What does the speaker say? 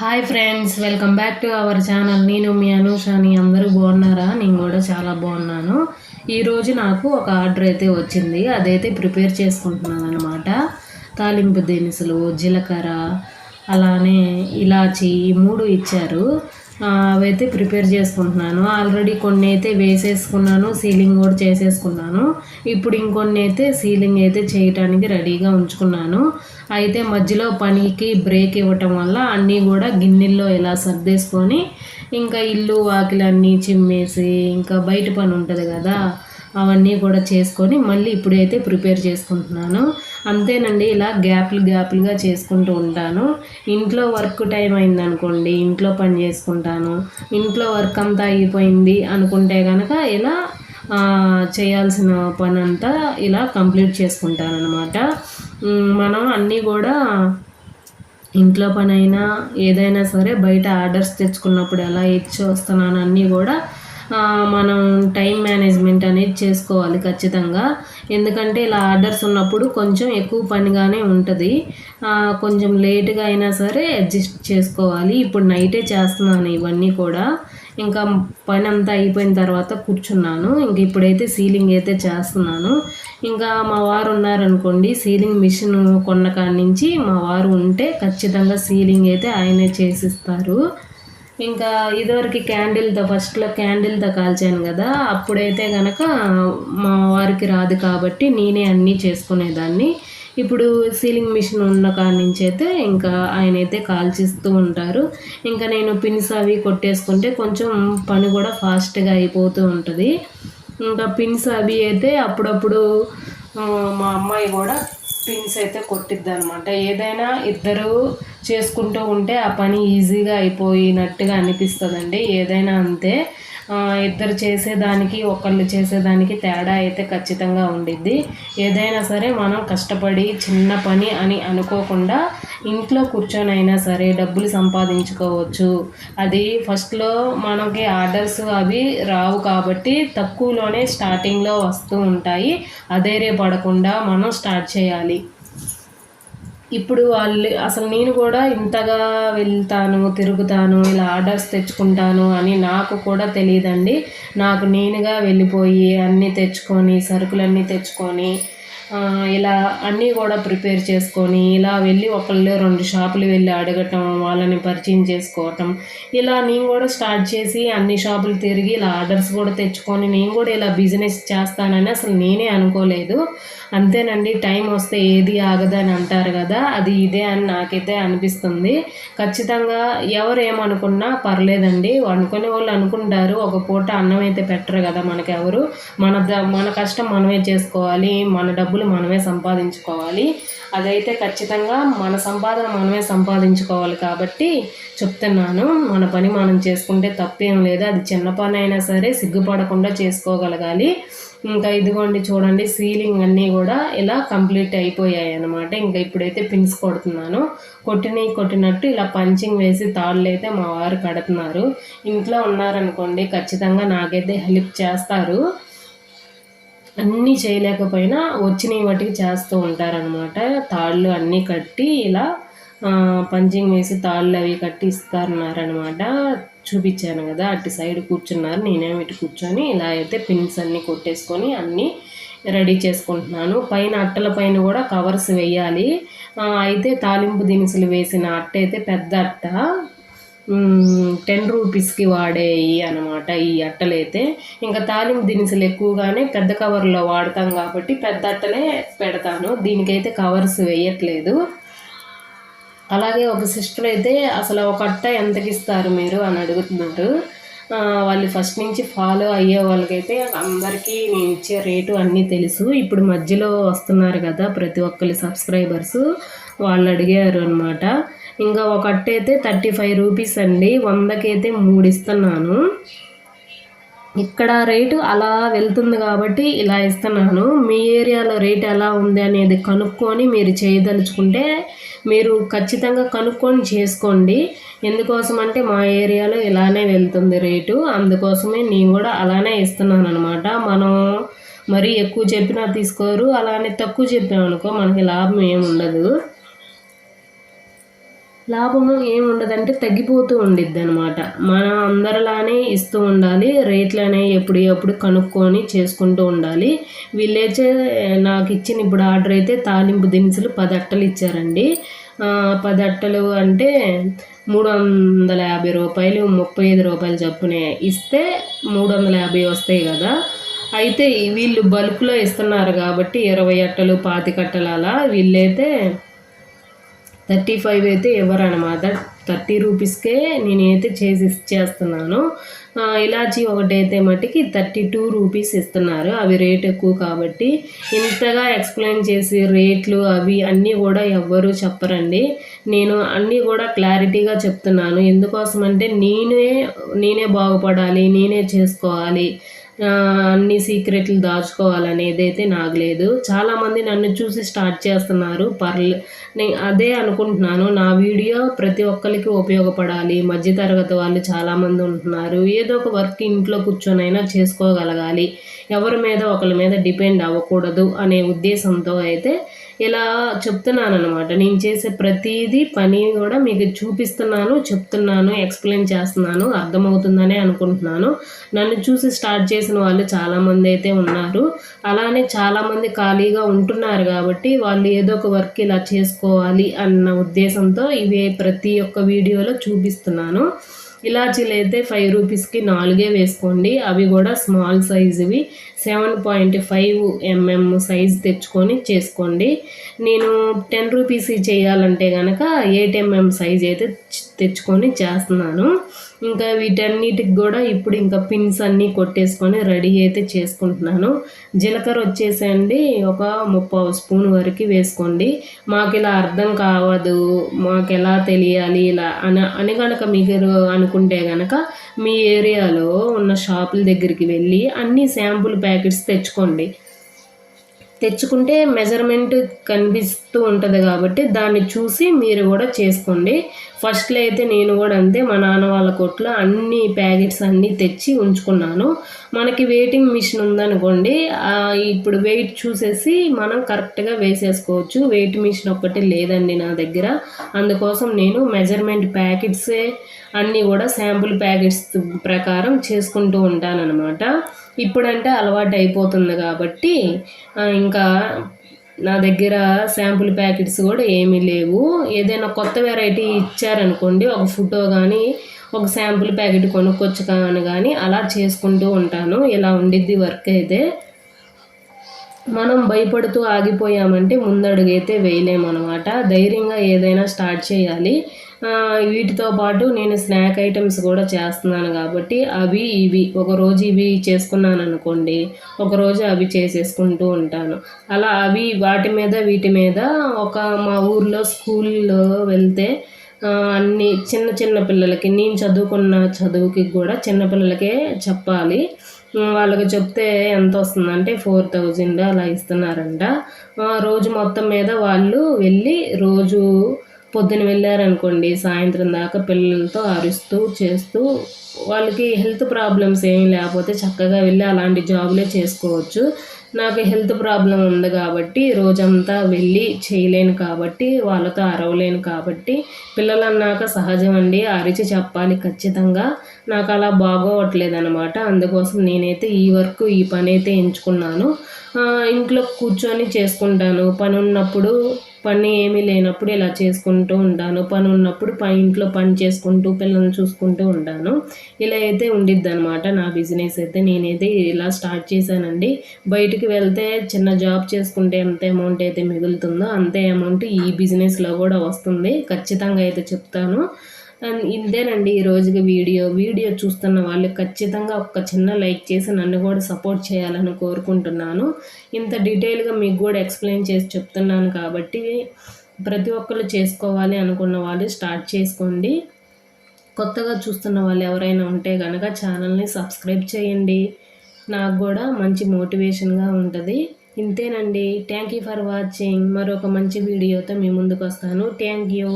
Hi friends welcome back to our channel నేను మీ అనూషాని. అందరూ బాగున్నారా? నేను కూడా చాలా బాగున్నాను. ఈరోజు నాకు ఒక ఆర్డర్ అయితే వచ్చింది. అదైతే ప్రిపేర్ చేసుకుంటున్నాను అనమాట తాలింపు దినుసులు జీలకర్ర అలానే ఇలాచి ఈ మూడు ఇచ్చారు. అవైతే ప్రిపేర్ చేసుకుంటున్నాను. ఆల్రెడీ కొన్ని అయితే వేసేసుకున్నాను సీలింగ్ కూడా చేసేసుకున్నాను. ఇప్పుడు ఇంకొన్ని అయితే సీలింగ్ అయితే చేయటానికి రెడీగా ఉంచుకున్నాను. అయితే మధ్యలో పనికి బ్రేక్ ఇవ్వటం వల్ల అన్నీ కూడా గిన్నెల్లో ఇలా సర్దేసుకొని ఇంకా ఇల్లు వాకిలన్నీ చిమ్మేసి ఇంకా బయట పని ఉంటుంది కదా అవన్నీ కూడా చేసుకొని మళ్ళీ ఇప్పుడైతే ప్రిపేర్ చేసుకుంటున్నాను. అంతేనండి ఇలా గ్యాప్లు గ్యాప్లుగా చేసుకుంటూ ఉంటాను. ఇంట్లో వర్క్ టైం అయింది అనుకోండి ఇంట్లో పని చేసుకుంటాను. ఇంట్లో వర్క్ అంతా అయిపోయింది అనుకుంటే కనుక ఇలా చేయాల్సిన పని అంతా ఇలా కంప్లీట్ చేసుకుంటాను అనమాట మనం అన్నీ కూడా ఇంట్లో పనైనా ఏదైనా సరే బయట ఆర్డర్స్ తెచ్చుకున్నప్పుడు ఎలా ఇచ్చి వస్తున్నాను అన్నీ కూడా మనం టైం మేనేజ్మెంట్ అనేది చేసుకోవాలి ఖచ్చితంగా. ఎందుకంటే ఇలా ఆర్డర్స్ ఉన్నప్పుడు కొంచెం ఎక్కువ పనిగానే ఉంటుంది. కొంచెం లేట్గా అయినా సరే అడ్జస్ట్ చేసుకోవాలి. ఇప్పుడు నైటే చేస్తున్నాను ఇవన్నీ కూడా. ఇంకా పని అంతా అయిపోయిన తర్వాత కూర్చున్నాను. ఇంక ఇప్పుడైతే సీలింగ్ అయితే చేస్తున్నాను. ఇంకా మా వారు ఉన్నారనుకోండి సీలింగ్ మిషన్ కొన్న కాడి నుంచి మా వారు ఉంటే ఖచ్చితంగా సీలింగ్ అయితే ఆయనే చేసిస్తారు. ఇంకా ఇదివరకు క్యాండిల్తో ఫస్ట్లో క్యాండిల్తో కాల్చాను కదా అప్పుడైతే కనుక మా వారికి రాదు కాబట్టి నేనే అన్నీ చేసుకునేదాన్ని. ఇప్పుడు సీలింగ్ మిషన్ ఉన్న కాడి నుంచి అయితే ఇంకా ఆయన అయితే కాల్చిస్తూ ఉంటారు. ఇంకా నేను పిన్స్ అవి కొట్టేసుకుంటే కొంచెం పని కూడా ఫాస్ట్గా అయిపోతూ ఉంటుంది. ఇంకా పిన్స్ అవి అయితే అప్పుడప్పుడు మా అమ్మాయి కూడా పిన్స్ అయితే కొట్టిద్ది అనమాట ఏదైనా ఇద్దరు చేసుకుంటూ ఉంటే ఆ పని ఈజీగా అయిపోయినట్టుగా అనిపిస్తుందండి. ఏదైనా అంతే. ఇద్దరు చేసేదానికి ఒకళ్ళు చేసేదానికి తేడా అయితే ఖచ్చితంగా ఉండిద్ది. ఏదైనా సరే మనం కష్టపడి చిన్న పని అని అనుకోకుండా ఇంట్లో కూర్చొని అయినా సరే డబ్బులు సంపాదించుకోవచ్చు. అది ఫస్ట్లో మనకి ఆర్డర్స్ అవి రావు కాబట్టి తక్కువలోనే స్టార్టింగ్లో వస్తూ ఉంటాయి. అధైర్య పడకుండా మనం స్టార్ట్ చేయాలి. ఇప్పుడు వాళ్ళు అసలు నేను కూడా ఇంతగా వెళ్తాను తిరుగుతాను ఇలా ఆర్డర్స్ తెచ్చుకుంటాను అని నాకు కూడా తెలియదండి. నాకు నేనుగా వెళ్ళిపోయి అన్నీ తెచ్చుకొని సరుకులన్నీ తెచ్చుకొని ఇలా అన్నీ కూడా ప్రిపేర్ చేసుకొని ఇలా వెళ్ళి ఒకళ్ళు రెండు షాపులు వెళ్ళి అడగటం వాళ్ళని పరిచయం చేసుకోవటం ఇలా నేను కూడా స్టార్ట్ చేసి అన్ని షాపులు తిరిగి ఇలా ఆర్డర్స్ కూడా తెచ్చుకొని నేను కూడా ఇలా బిజినెస్ చేస్తానని అసలు నేనే అనుకోలేదు. అంతేనండి టైం వస్తే ఏది ఆగదని అంటారు కదా అది ఇదే అని నాకైతే అనిపిస్తుంది. ఖచ్చితంగా ఎవరు ఏమనుకున్నా పర్లేదండి అనుకునే వాళ్ళు అనుకుంటారు ఒక పూట అన్నం అయితే పెట్టరు కదా మనకి ఎవరు మన ద- మన కష్టం మనమే చేసుకోవాలి మన డబ్బులు మనమే సంపాదించుకోవాలి. అదైతే ఖచ్చితంగా మన సంపాదన మనమే సంపాదించుకోవాలి కాబట్టి చెప్తున్నాను. మన పని మనం చేసుకుంటే తప్పేం లేదు. అది చిన్న పని అయినా సరే సిగ్గుపడకుండా చేసుకోగలగాలి. ఇంకా ఇదిగోండి చూడండి సీలింగ్ అన్నీ కూడా ఇలా కంప్లీట్ అయిపోయాయి అనమాట ఇంకా ఇప్పుడైతే పిన్స్ కొడుతున్నాను. కొట్టినవి కొట్టినట్టు ఇలా పంచింగ్ వేసి తాళ్ళు అయితే మా వారు కడుతున్నారు. ఇంట్లో ఉన్నారనుకోండి ఖచ్చితంగా నాకైతే హెల్ప్ చేస్తారు. అన్నీ చేయలేకపోయినా వచ్చినవి వాటికి చేస్తూ ఉంటారనమాట తాళ్ళు అన్నీ కట్టి ఇలా పంచింగ్ వేసి తాళ్ళు అవి కట్టి ఇస్తారన్నారనమాట చూపించాను కదా అటు సైడ్ కూర్చున్నారు నేనేమో ఇటు కూర్చొని ఇలా అయితే పిన్స్ అన్నీ కొట్టేసుకొని అన్నీ రెడీ చేసుకుంటున్నాను. పైన అట్టల పైన కూడా కవర్స్ వేయాలి. అయితే తాలింపు దినుసులు వేసిన అట్ట అయితే పెద్ద అట్ట. టెన్ రూపీస్కి వాడేవి అనమాట ఈ అట్టలు అయితే ఇంకా తాలింపు దినుసులు ఎక్కువగానే పెద్ద కవర్లో వాడతాం కాబట్టి పెద్ద అట్టలే పెడతాను. దీనికైతే కవర్స్ వేయట్లేదు. అలాగే ఒక సిస్టర్ అయితే అసలు ఒక అట్ట ఎంతకి ఇస్తారు మీరు అని అడుగుతున్నారు. వాళ్ళు ఫస్ట్ నుంచి ఫాలో అయ్యే వాళ్ళకైతే అందరికీ నేను ఇచ్చే రేటు అన్నీ తెలుసు. ఇప్పుడు మధ్యలో వస్తున్నారు కదా ప్రతి ఒక్కరి సబ్స్క్రైబర్స్ వాళ్ళు అడిగారు అనమాట ఇంకా ఒకటి అయితే థర్టీ ఫైవ్ రూపీస్ అండి. వందకైతే మూడు ఇస్తున్నాను ఇక్కడ రేటు అలా వెళ్తుంది కాబట్టి ఇలా ఇస్తున్నాను. మీ ఏరియాలో రేట్ ఎలా ఉంది అనేది కనుక్కొని మీరు చేయదలుచుకుంటే మీరు ఖచ్చితంగా కనుక్కొని చేసుకోండి. ఎందుకోసం అంటే మా ఏరియాలో ఇలానే వెళ్తుంది రేటు. అందుకోసమే నేను కూడా అలానే ఇస్తున్నాను అనమాట మనం మరీ ఎక్కువ చెప్పినా తీసుకోరు. అలానే తక్కువ చెప్పామనుకో మనకి లాభం ఏమి ఉండదు. లాభము ఏముండదంటే తగ్గిపోతూ ఉండిద్ది అనమాట మనం అందరిలానే ఇస్తూ ఉండాలి రేట్లు అనేవి ఎప్పుడు ఎప్పుడు కనుక్కొని చేసుకుంటూ ఉండాలి. వీళ్ళైతే నాకు ఇచ్చిన ఇప్పుడు ఆర్డర్ అయితే తాలింపు దినుసులు పది అట్టలు ఇచ్చారండి. పది అట్టలు అంటే మూడు వందల యాభై రూపాయలు ముప్పై ఐదు రూపాయలు చొప్పునే ఇస్తే మూడు వందల యాభై వస్తాయి కదా. అయితే వీళ్ళు బల్క్లో ఇస్తున్నారు కాబట్టి ఇరవై అట్టలు పాతికట్టలు అలా వీళ్ళైతే థర్టీ ఫైవ్ అయితే ఇవ్వరనమాట థర్టీ రూపీస్కే నేనైతే చేసి ఇచ్చేస్తున్నాను. ఇలాచీ ఒకటైతే మటుకి థర్టీ టూ రూపీస్ ఇస్తున్నారు. అవి రేట్ ఎక్కువ కాబట్టి ఇంతగా ఎక్స్ప్లెయిన్ చేసి రేట్లు అవి అన్నీ కూడా ఎవ్వరూ చెప్పరండి. నేను అన్నీ కూడా క్లారిటీగా చెప్తున్నాను. ఎందుకోసం అంటే నేనే నేనే బాగుపడాలి నేనే చేసుకోవాలి. అన్ని సీక్రెట్లు దాచుకోవాలనేది అయితే నాకు లేదు. చాలామంది నన్ను చూసి స్టార్ట్ చేస్తున్నారు. పర్లే నేను అదే అనుకుంటున్నాను. నా వీడియో ప్రతి ఒక్కరికి ఉపయోగపడాలి. మధ్యతరగతి వాళ్ళు చాలామంది ఉంటున్నారు. ఏదో ఒక వర్క్ ఇంట్లో కూర్చొనైనా చేసుకోగలగాలి. ఎవరి మీద ఒకరి మీద డిపెండ్ అవ్వకూడదు అనే ఉద్దేశంతో అయితే ఇలా చెప్తున్నాను అనమాట నేను చేసే ప్రతిదీ పని కూడా మీకు చూపిస్తున్నాను చెప్తున్నాను ఎక్స్ప్లెయిన్ చేస్తున్నాను అర్థమవుతుందని అనుకుంటున్నాను. నన్ను చూసి స్టార్ట్ చేసిన వాళ్ళు చాలామంది అయితే ఉన్నారు. అలానే చాలామంది ఖాళీగా ఉంటున్నారు కాబట్టి వాళ్ళు ఏదో ఒక వర్క్ ఇలా చేసుకోవాలి అన్న ఉద్దేశంతో ఇవే ప్రతి ఒక్క వీడియోలో చూపిస్తున్నాను. ఇలాచీలు అయితే ఫైవ్ రూపీస్కి నాలుగే వేసుకోండి. అవి కూడా స్మాల్ సైజువి. Seven point five MM size తెచ్చుకొని చేసుకోండి. నేను టెన్ రూపీస్ చేయాలంటే కనుక ఎయిట్ ఎంఎం సైజ్ అయితే తెచ్చుకొని చేస్తున్నాను. ఇంకా వీటన్నిటికి కూడా ఇప్పుడు ఇంకా పిన్స్ అన్నీ కొట్టేసుకొని రెడీ అయితే చేసుకుంటున్నాను. జీలకర్ర వచ్చేసండి ఒక ముప్పై స్పూన్ వరకు వేసుకోండి. మాకు ఇలా అర్థం కావదు మాకు ఎలా తెలియాలి ఇలా అని అని కనుక మీరు అనుకుంటే కనుక మీ ఏరియాలో ఉన్న షాపుల దగ్గరికి వెళ్ళి అన్ని శాంపుల్ ప్యాకెట్స్ తెచ్చుకోండి. తెచ్చుకుంటే మెజర్మెంట్ కనిపిస్తూ ఉంటుంది కాబట్టి దాన్ని చూసి మీరు కూడా చేసుకోండి. ఫస్ట్లో అయితే నేను కూడా అంతే మా నాన్న వాళ్ళ కొట్లో అన్ని ప్యాకెట్స్ అన్నీ తెచ్చి ఉంచుకున్నాను. మనకి వెయిటింగ్ మిషన్ ఉందనుకోండి ఇప్పుడు వెయిట్ చూసేసి మనం కరెక్ట్గా వేసేసుకోవచ్చు. వెయిట్ మిషన్ ఒక్కటి లేదండి నా దగ్గర. అందుకోసం నేను మెజర్మెంట్ ప్యాకెట్సే అన్నీ కూడా శాంపుల్ ప్యాకెట్స్ ప్రకారం చేసుకుంటూ ఉంటానన్నమాట. ఇప్పుడంటే అలవాటు అయిపోతుంది కాబట్టి ఇంకా నా దగ్గర శాంపుల్ ప్యాకెట్స్ కూడా ఏమీ లేవు. ఏదైనా కొత్త వెరైటీ ఇచ్చారనుకోండి ఒక ఫోటో కానీ ఒక శాంపుల్ ప్యాకెట్ కొనుక్కొచ్చు కానీ కానీ అలా చేసుకుంటూ ఉంటాను. ఇలా ఉండిద్ది వర్క్ అయితే. మనం భయపడుతూ ఆగిపోయామంటే ముందడుగైతే వేయలేమన్నమాట. ధైర్యంగా ఏదైనా స్టార్ట్ చేయాలి. వీటితో పాటు నేను స్నాక్ ఐటమ్స్ కూడా చేస్తున్నాను కాబట్టి అవి ఇవి. ఒకరోజు ఇవి చేసుకున్నాను అనుకోండి ఒకరోజు అవి చేసేసుకుంటూ ఉంటాను. అలా అవి వాటి మీద వీటి మీద ఒక మా ఊర్లో స్కూల్లో వెళ్తే అన్ని చిన్న చిన్న పిల్లలకి నేను చదువుకున్న చదువుకి కూడా చిన్నపిల్లలకే చెప్పాలి. వాళ్ళకి చెప్తే ఎంత వస్తుందంటే ఫోర్ థౌజండ్ అలా ఇస్తున్నారంట. రోజు మొత్తం మీద వాళ్ళు వెళ్ళి రోజు పొద్దున వెళ్ళారనుకోండి సాయంత్రం దాకా పిల్లలతో అరుస్తూ చేస్తూ వాళ్ళకి హెల్త్ ప్రాబ్లమ్స్ ఏమీ లేకపోతే చక్కగా వెళ్ళి అలాంటి జాబులే చేసుకోవచ్చు. నాకు హెల్త్ ప్రాబ్లం ఉంది కాబట్టి రోజంతా వెళ్ళి చేయలేను కాబట్టి వాళ్ళతో అరవలేను కాబట్టి పిల్లలు అన్నాక సహజం అండి అరిచి చెప్పాలి ఖచ్చితంగా. నాకు అలా బాగోవట్లేదు అనమాట అందుకోసం నేనైతే ఈ వర్క్ ఈ పని అయితే ఎంచుకున్నాను ఇంట్లో కూర్చొని చేసుకుంటాను. పని ఉన్నప్పుడు పని ఏమీ లేనప్పుడు ఇలా చేసుకుంటూ ఉంటాను. పని ఉన్నప్పుడు పై ఇంట్లో పని చేసుకుంటూ పిల్లల్ని చూసుకుంటూ ఉంటాను. ఇలా అయితే ఉండిద్ది అనమాట నా బిజినెస్ అయితే. నేనైతే ఇలా స్టార్ట్ చేశానండి. ఫీల్డ్కి వెళ్తే చిన్న జాబ్ చేసుకుంటే ఎంత అమౌంట్ అయితే మిగులుతుందో అంతే అమౌంట్ ఈ బిజినెస్లో కూడా వస్తుంది. ఖచ్చితంగా అయితే చెప్తాను. అండ్ ఇదేనండి ఈ రోజుకి వీడియో. వీడియో చూస్తున్న వాళ్ళు ఖచ్చితంగా ఒక చిన్న లైక్ చేసి నన్ను కూడా సపోర్ట్ చేయాలని కోరుకుంటున్నాను. ఇంత డీటెయిల్గా మీకు కూడా ఎక్స్ప్లెయిన్ చేసి చెప్తున్నాను కాబట్టి ప్రతి ఒక్కరు చేసుకోవాలి అనుకున్న వాళ్ళు స్టార్ట్ చేసుకోండి. కొత్తగా చూస్తున్న వాళ్ళు ఎవరైనా ఉంటే కనుక ఛానల్ని సబ్స్క్రైబ్ చేయండి. నాకు కూడా మంచి మోటివేషన్గా ఉంటుంది. ఇంతేనండి. థ్యాంక్ యూ ఫర్ వాచింగ్ మరొక మంచి వీడియోతో మీ ముందుకు వస్తాను. Thank you